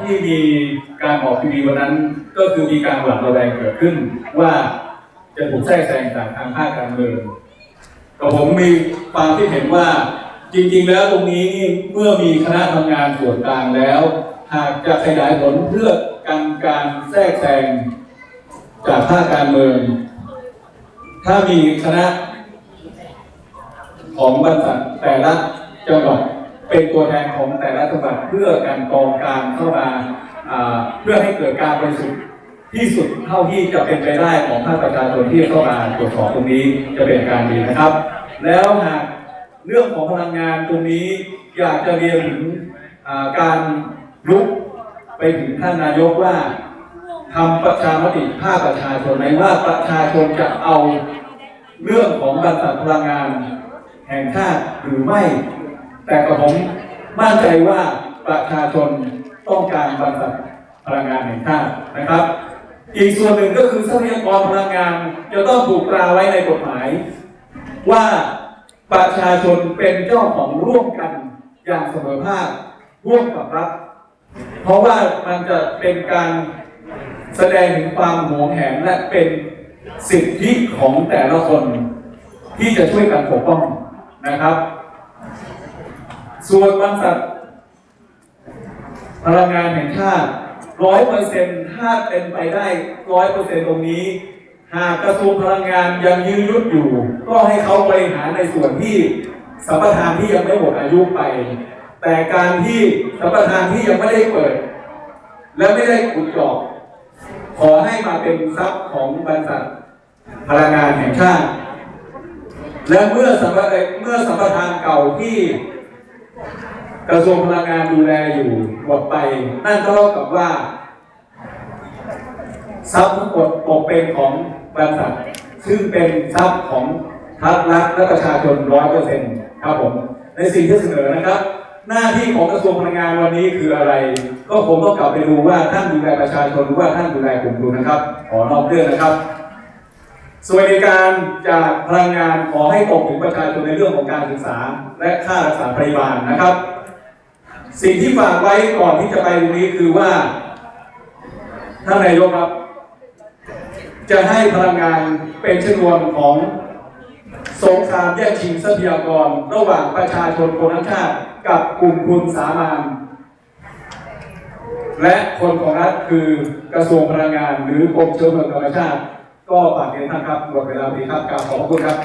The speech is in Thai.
ที่มีการออกทีวีวันนั้น ก็คือมีการหวั่นระแวงเกิดขึ้น ว่าจะถูกแทรกแซงจากทางภาคการเมืองแต่ผมมีความคิดเห็นว่าจริงๆ แล้วตรงนี้นี่เมื่อมีคณะทำงานส่วนกลางแล้ว หากจะขยายผลเพื่อกันการแทรกแซงจากภาคการเมือง ถ้ามีคณะของบริษัทแต่ละจังหวัด เป็นตัวแทนของแต่ละจังหวัดเพื่อการกองการเข้ามาเพื่อให้เกิดการบริสุทธิ์ที่สุดเท่าที่จะเป็นไปได้ของภาคประชาชนที่เข้ามาตรวจสอบตรงนี้จะเป็นการดีนะครับ แล้วหากเรื่องของพลังงานตรงนี้อยากจะเรียนถึงการลุกไปถึงท่านนายกว่าทำประชามติภาคประชาชนไหมว่าประชาชนจะเอาเรื่องของบรรษัทพลังงานแห่งชาติหรือไม่ แต่กระผมมั่นใจว่าประชาชนต้องการบรรษัทพลังงานแห่งชาตินะครับ อีกส่วนหนึ่งก็คือทรัพยากรพลังงานจะต้องถูกตราไว้ในกฎหมาย ว่าประชาชนเป็นเจ้าของร่วมกันอย่างเสมอภาคร่วมกับรัฐเพราะว่ามันจะเป็นการแสดงถึงความหวงแหนและเป็นสิทธิของแต่ละคนที่จะช่วยกันปกป้องนะครับ ส่วนบรรษัทพลังงานแห่งชาติร้อยเปอร์เซ็นต์ถ้าเป็นไปได้ร้อยเปอร์เซ็นต์ตรงนี้ หากกระทรวงพลังงานยังยืนยุดอยู่ ก็ให้เขาบริหารในส่วนที่สัมปทานที่ยังไม่หมดอายุไป แต่การที่สัมปทานที่ยังไม่ได้เปิด และไม่ได้ขุดเจาะขอให้มาเป็นทรัพย์ของบริษัทพลังงานแห่งชาติ และเมื่อสัมปเมื่อสัมปทานเก่าที่ กระทรวงพลังงานดูแลอยู่หมดไป นั่นก็เท่ากับว่าทรัพย์ทั้งหมดตกเป็นของบริษัทซึ่งเป็นทรัพย์ของทัศรัฐและประชาชนร้อยเปอร์เซ็นต์ครับผม ในสิ่งที่เสนอนะครับ หน้าที่ของกระทรวงพลังงานวันนี้คืออะไร ก็ผมต้องกลับไปดูว่าท่านดูแลประชาชนหรือว่าท่านดูแลกลุ่มทุนนะครับ ขอนอกเรื่องนะครับสวัสดิการจากพลังงานขอให้ตกถึงประชาชนในเรื่องของการศึกษา และค่ารักษาพยาบาลนะครับ สิ่งที่ฝากไว้ก่อนที่จะไปตรงนี้คือว่าท่านนายกครับ จะให้พลังงานเป็นชนวนของสงครามแย่งชิงทรัพยากร ระหว่างประชาชนคนทั้งชาติกับกลุ่มทุนสามัญและคนของรัฐคือกระทรวงพลังงาน หรือกรมเชื้อเพลิงธรรมชาติ ก็ฝากเรียนท่านครับหมดเวลาดีครับกราบขอบคุณครับ